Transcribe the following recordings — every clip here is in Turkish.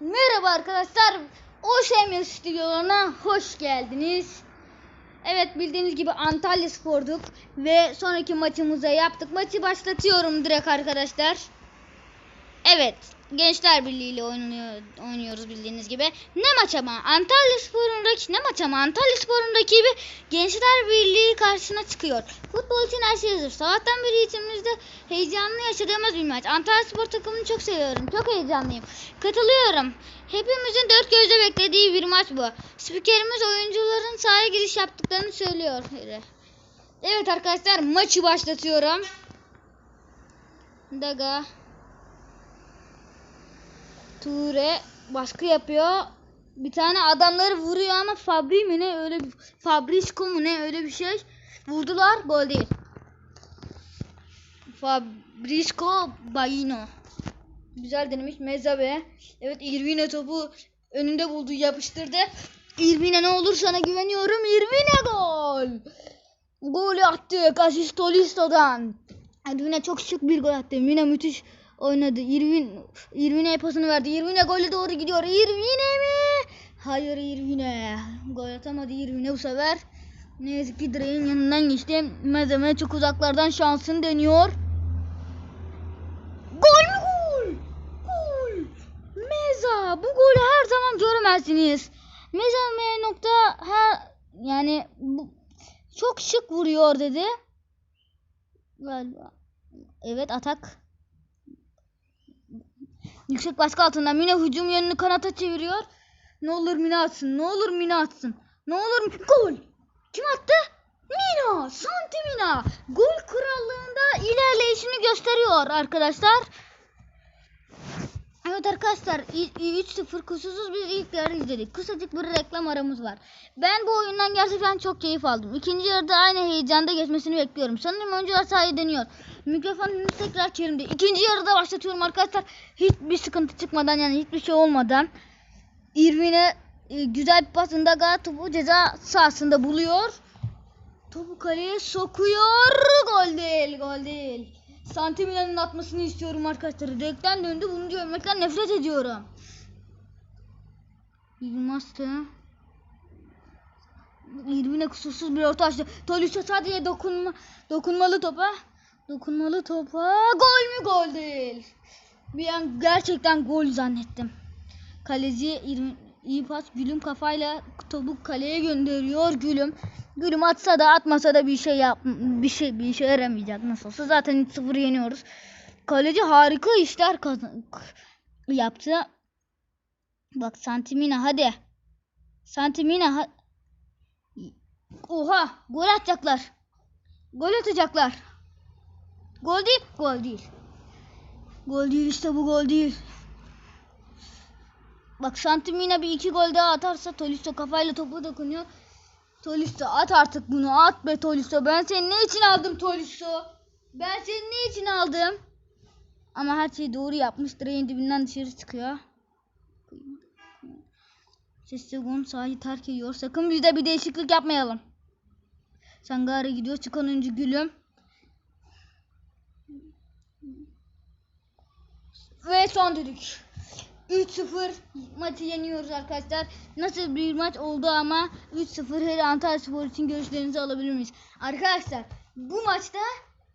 Merhaba arkadaşlar. Oşemir stüdyolarına hoş geldiniz. Evet bildiğiniz gibi Antalya Spor'duk ve sonraki maçımıza yaptık. Maçı başlatıyorum direkt arkadaşlar. Evet Gençler Birliği ile oynuyor, oynuyoruz bildiğiniz gibi. Ne maç ama Antalya Spor'un rakibi ne maç ama Antalya Spor'un rakibi Gençler Birliği karşısına çıkıyor. Futbol için her şey hazır. Sabahtan beri içimizde heyecanlı yaşadığımız bir maç. Antalya Spor takımını çok seviyorum. Çok heyecanlıyım. Katılıyorum. Hepimizin dört gözle beklediği bir maç bu. Spikerimiz oyuncuların sahaya giriş yaptıklarını söylüyor. Evet arkadaşlar maçı başlatıyorum. Daga Ture baskı yapıyor. Bir tane adamları vuruyor ama Fabri mi ne öyle bir Fabrisco mu ne öyle bir şey. Vurdular gol değil. Fabrisco Baino. Güzel denemiş Mezabe. Evet Irvine topu önünde buldu yapıştırdı. Irvine ne olur sana güveniyorum. Irvine gol. Gol attık asist Tolisto'dan. Irvine çok şık bir gol attı. Irvine müthiş oynadı. Irvin Irvine'ye pasını verdi. Irvine gole doğru gidiyor. Irvine mi? Hayır Irvine. Gol atamadı Irvine bu sefer. Ne yazık ki direğin yanından geçti. Mezeme çok uzaklardan şansını deniyor. Gol mü gol? Gol. Meza. Bu golü her zaman görmezsiniz. Mezeme nokta her yani bu, çok şık vuruyor dedi. Galiba. Evet atak. Yüksek baskı altında Mine hücum yönünü kanata çeviriyor. Ne olur Mine atsın. Ne olur Mine atsın. Ne olur gol. Kim attı? Mina. Santi Mina. Gol krallığında ilerleyişini gösteriyor arkadaşlar. Evet arkadaşlar 3-0 kusursuz bir ilk yarı izledik. Kısacık bir reklam aramız var. Ben bu oyundan gerçekten çok keyif aldım. İkinci yarıda aynı heyecanda geçmesini bekliyorum. Sanırım oyuncular sahaya deniyor. Mikrofon henüz tekrar çerimde. İkinci yarıda başlatıyorum arkadaşlar. Hiçbir sıkıntı çıkmadan yani hiçbir şey olmadan. Irvine e, güzel bir pasında Gat topu ceza sahasında buluyor. Topu kaleye sokuyor. Gol değil, gol değil. Santimina'nın atmasını istiyorum arkadaşlar. Direkten döndü. Bunu görmekten nefret ediyorum. Yılmaz'dı. Irvine kusursuz bir orta açtı. Tolisa sadece dokunma, dokunmalı topa. Dokunmalı topa. Gol mü gol değil. Bir an gerçekten gol zannettim. Kaleci iyi pas Gülüm kafayla topu kaleye gönderiyor Gülüm. Gülüm atsa da atmasa da bir şey yap bir şey bir işe yaramayacak nasıl olsa zaten 3-0 yeniyoruz. Kaleci harika işler yaptı. Bak Santimina hadi. Santimina ha Oha gol atacaklar. Gol atacaklar. Gol değil, gol değil. Gol değil işte bu gol değil. Bak Santimina bir iki gol daha atarsa Tolisso kafayla topu dokunuyor. Tolisso at artık bunu at be Tolisso. Ben seni ne için aldım Tolisso? Ben seni ne için aldım? Ama her şeyi doğru yapmış. Direğin dibinden dışarı çıkıyor. Sessegun sahayı terk ediyor. Sakın bizde bir değişiklik yapmayalım. Sangare gidiyor. Çıkan oyuncu Gülüm. Ve son düdük. 3-0 maçı yeniyoruz arkadaşlar. Nasıl bir maç oldu ama 3-0 her Antalya Spor için görüşlerinizi alabilir miyiz? Arkadaşlar bu maçta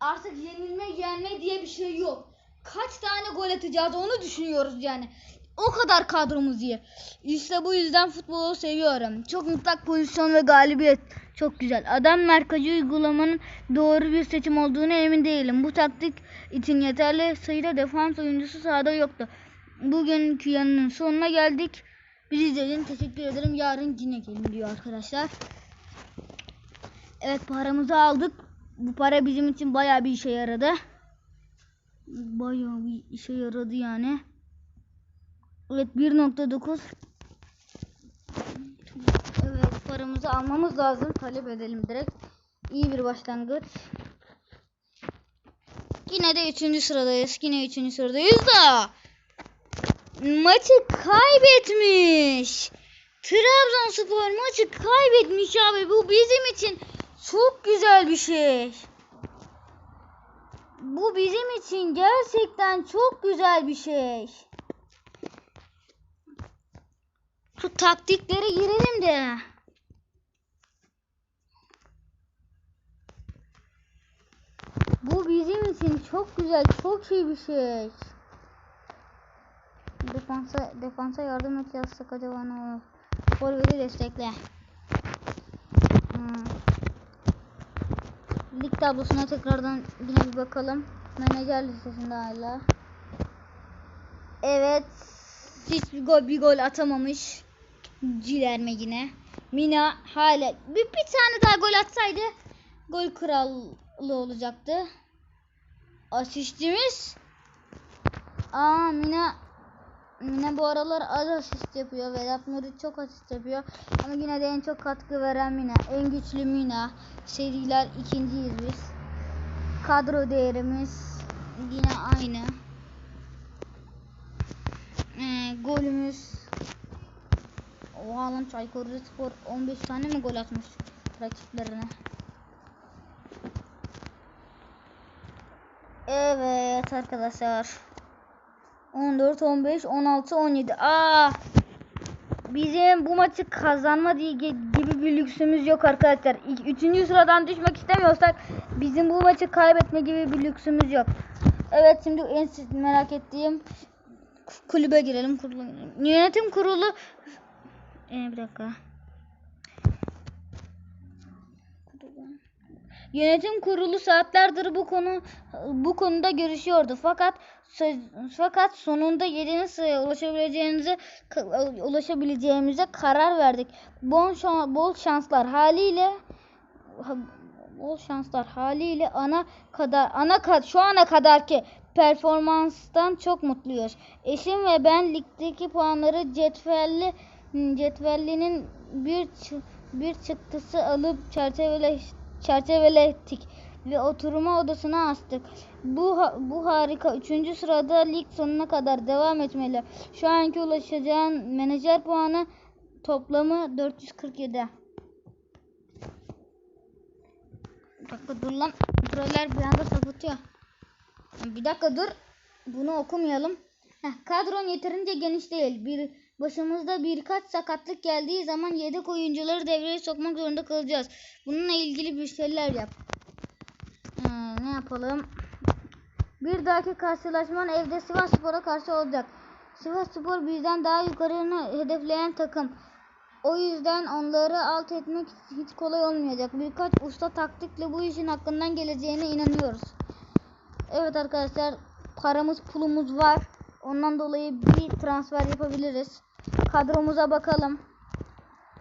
artık yenilme yenme diye bir şey yok. Kaç tane gol atacağız onu düşünüyoruz yani. O kadar kadromuz iyi. İşte bu yüzden futbolu seviyorum. Çok mutlak pozisyon ve galibiyet. Çok güzel. Adam merkezi uygulamanın doğru bir seçim olduğunu emin değilim. Bu taktik için yeterli sayıda defans oyuncusu sahada yoktu. Bugünkü yanının sonuna geldik. Bizi izlediğiniz teşekkür ederim. Yarın yine gelin diyor arkadaşlar. Evet paramızı aldık. Bu para bizim için baya bir işe yaradı. Baya bir işe yaradı yani. Evet 1.9 Evet paramızı almamız lazım. Talep edelim direkt. İyi bir başlangıç. Yine de 3. sıradayız. Yine 3. sıradayız da maçı kaybetmiş. Trabzonspor maçı kaybetmiş abi. Bu bizim için çok güzel bir şey. Bu bizim için gerçekten çok güzel bir şey. Şu taktiklere girelim de. Bu bizim için çok güzel, çok iyi bir şey. Defansa, defansa yardım et yazsak ne olur? Forvet'i destekle. Hmm. Lig tablosuna tekrardan yine bir bakalım. Menajer listesinde hala. Evet. Hiç bir gol, bir gol atamamış. Cilerme yine. Mina hala bir, bir tane daha gol atsaydı gol kralı olacaktı. Asistimiz. Aa Mina Mina bu aralar az asist yapıyor. Vedat Muriç çok asist yapıyor. Ama yine de en çok katkı veren Mina. En güçlü Mina. Seriler ikinciyiz biz. Kadro değerimiz yine aynı. Ee, golümüz Oha lan Çaykur Rizespor 15 tane mi gol atmış rakiplerine. Evet arkadaşlar. 14, 15, 16, 17. Aa! Bizim bu maçı kazanma diye gibi bir lüksümüz yok arkadaşlar. Üçüncü sıradan düşmek istemiyorsak bizim bu maçı kaybetme gibi bir lüksümüz yok. Evet şimdi en merak ettiğim kulübe girelim. Girelim. Yönetim kurulu ee, bir dakika. Yönetim kurulu saatlerdir bu konu bu konuda görüşüyordu. Fakat fakat sonunda 7. sıraya ulaşabileceğimize ulaşabileceğimize karar verdik. Bol bol şanslar haliyle bol şanslar haliyle ana kadar ana kad şu ana kadarki performanstan çok mutluyuz. Eşim ve ben ligdeki puanları cetvelli cetvellinin bir bir çıktısı alıp çerçevele çerçevelettik ve oturma odasına astık. Bu bu harika. Üçüncü sırada lig sonuna kadar devam etmeli. Şu anki ulaşacağın menajer puanı toplamı 447. Bir dakika dur lan. Kontroller bir anda sapıtıyor. Bir dakika dur. Bunu okumayalım. Heh, kadron yeterince geniş değil. Bir başımızda birkaç sakatlık geldiği zaman yedek oyuncuları devreye sokmak zorunda kalacağız. Bununla ilgili bir şeyler yap. Ee, ne yapalım? Bir dahaki karşılaşman evde Sivas Spor'a karşı olacak. Sivas Spor bizden daha yukarını hedefleyen takım. O yüzden onları alt etmek hiç kolay olmayacak. Birkaç usta taktikle bu işin hakkından geleceğine inanıyoruz. Evet arkadaşlar paramız pulumuz var. Ondan dolayı bir transfer yapabiliriz. Kadromuza bakalım.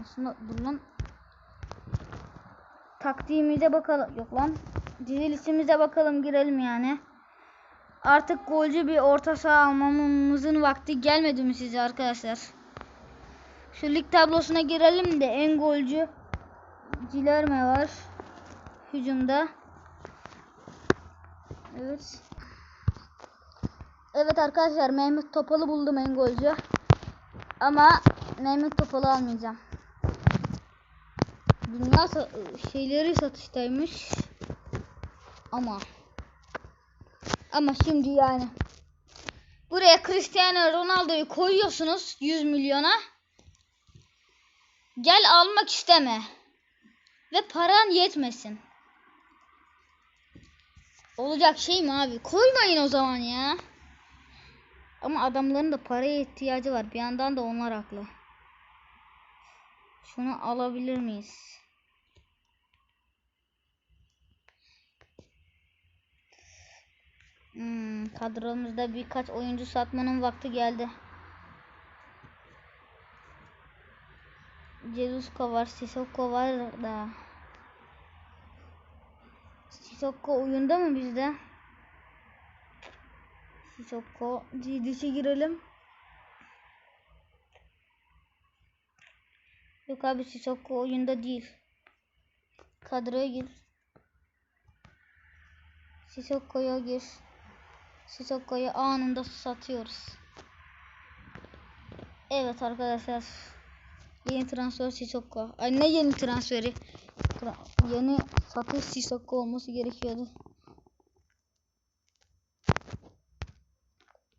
Aslında lan. Taktiğimize bakalım. Yok lan. Dizilişimize bakalım girelim yani. Artık golcü bir orta saha almamızın vakti gelmedi mi size arkadaşlar? Şu lig tablosuna girelim de en golcü Cilerme var. Hücumda. Evet. Evet arkadaşlar Mehmet Topal'ı buldum en golcü. Ama Mehmet Topal'ı almayacağım. Dünya sa şeyleri satıştaymış. Ama ama şimdi yani buraya Cristiano Ronaldo'yu koyuyorsunuz 100 milyona. Gel almak isteme. Ve paran yetmesin. Olacak şey mi abi? Koymayın o zaman ya. Ama adamların da paraya ihtiyacı var. Bir yandan da onlar haklı. Şunu alabilir miyiz? Hmm, kadromuzda birkaç oyuncu satmanın vakti geldi. Cezusko var, Sissoko var da. Sissoko oyunda mı bizde? Sissoko dişe girelim. Yok abi Sissoko oyunda değil. Kadroya gir. Sissoko'ya gir. Sissoko'yu anında satıyoruz. Evet arkadaşlar. Yeni transfer Sissoko. Ay ne yeni transferi? Tra yeni satış Sissoko olması gerekiyordu.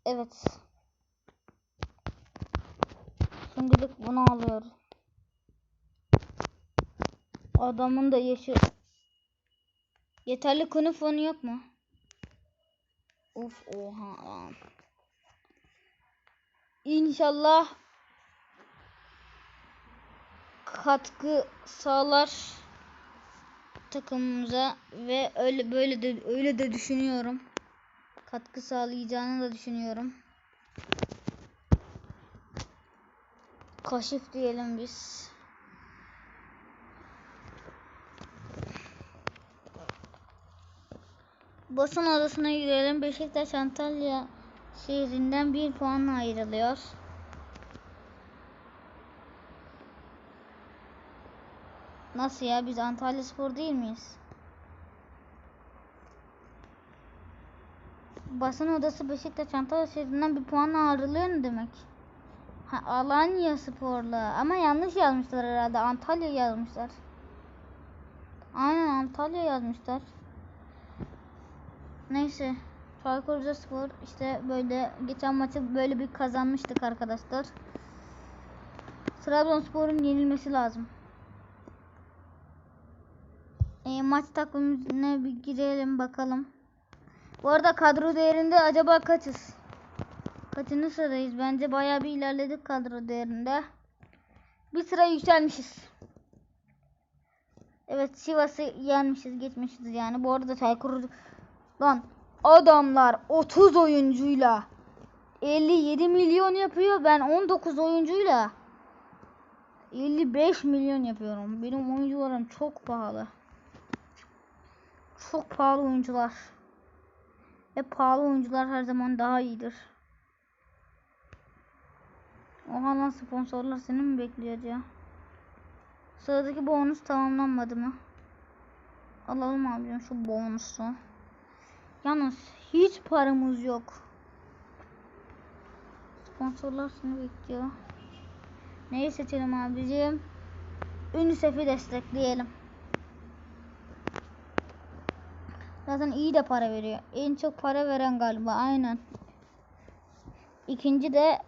Evet. Şimdilik bunu alıyorum. Adamın da yaşı yeterli konu fonu yok mu? Of oha. İnşallah katkı sağlar takımımıza ve öyle böyle de öyle de düşünüyorum. Katkı sağlayacağını da düşünüyorum. Kaşif diyelim biz. Basın odasına girelim. Beşiktaş Antalya şehrinden bir puanla ayrılıyor. Nasıl ya biz Antalya Spor değil miyiz? Basın odası Beşiktaş Antalya şehrinden bir puanla ayrılıyor ne demek? Ha, Alanya Spor'la ama yanlış yazmışlar herhalde Antalya yazmışlar. Aynen Antalya yazmışlar. Neyse. Çaykur Rizespor işte böyle geçen maçı böyle bir kazanmıştık arkadaşlar. Trabzonspor'un yenilmesi lazım. E, maç takvimine bir girelim bakalım. Bu arada kadro değerinde acaba kaçız? Kaçıncı sıradayız? Bence bayağı bir ilerledik kadro değerinde. Bir sıra yükselmişiz. Evet Sivas'ı yenmişiz geçmişiz yani. Bu arada Çaykur Lan adamlar 30 oyuncuyla 57 milyon yapıyor. Ben 19 oyuncuyla 55 milyon yapıyorum. Benim oyuncularım çok pahalı. Çok pahalı oyuncular. Ve pahalı oyuncular her zaman daha iyidir. Oha lan sponsorlar seni mi bekliyor ya? Sıradaki bonus tamamlanmadı mı? Alalım abicim şu bonusu. Yalnız hiç paramız yok. Sponsorlar seni bekliyor. Neyi seçelim abicim? UNICEF'i destekleyelim. Zaten iyi de para veriyor. En çok para veren galiba aynen. İkinci de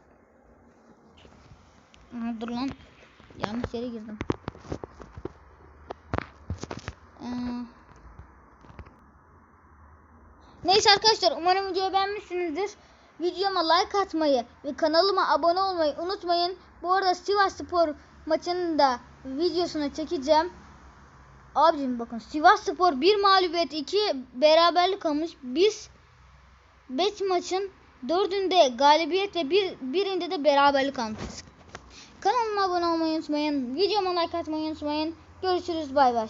Aha, dur lan. Yanlış yere girdim. Ee... Neyse arkadaşlar umarım videoyu beğenmişsinizdir. Videoma like atmayı ve kanalıma abone olmayı unutmayın. Bu arada Sivas Spor maçının da videosunu çekeceğim. Abicim bakın Sivas Spor bir mağlubiyet iki beraberlik almış. Biz 5 maçın dördünde galibiyet ve bir, birinde de beraberlik almışız. Kanalıma abone olmayı unutmayın. Videoma like atmayı unutmayın. Görüşürüz bay bay.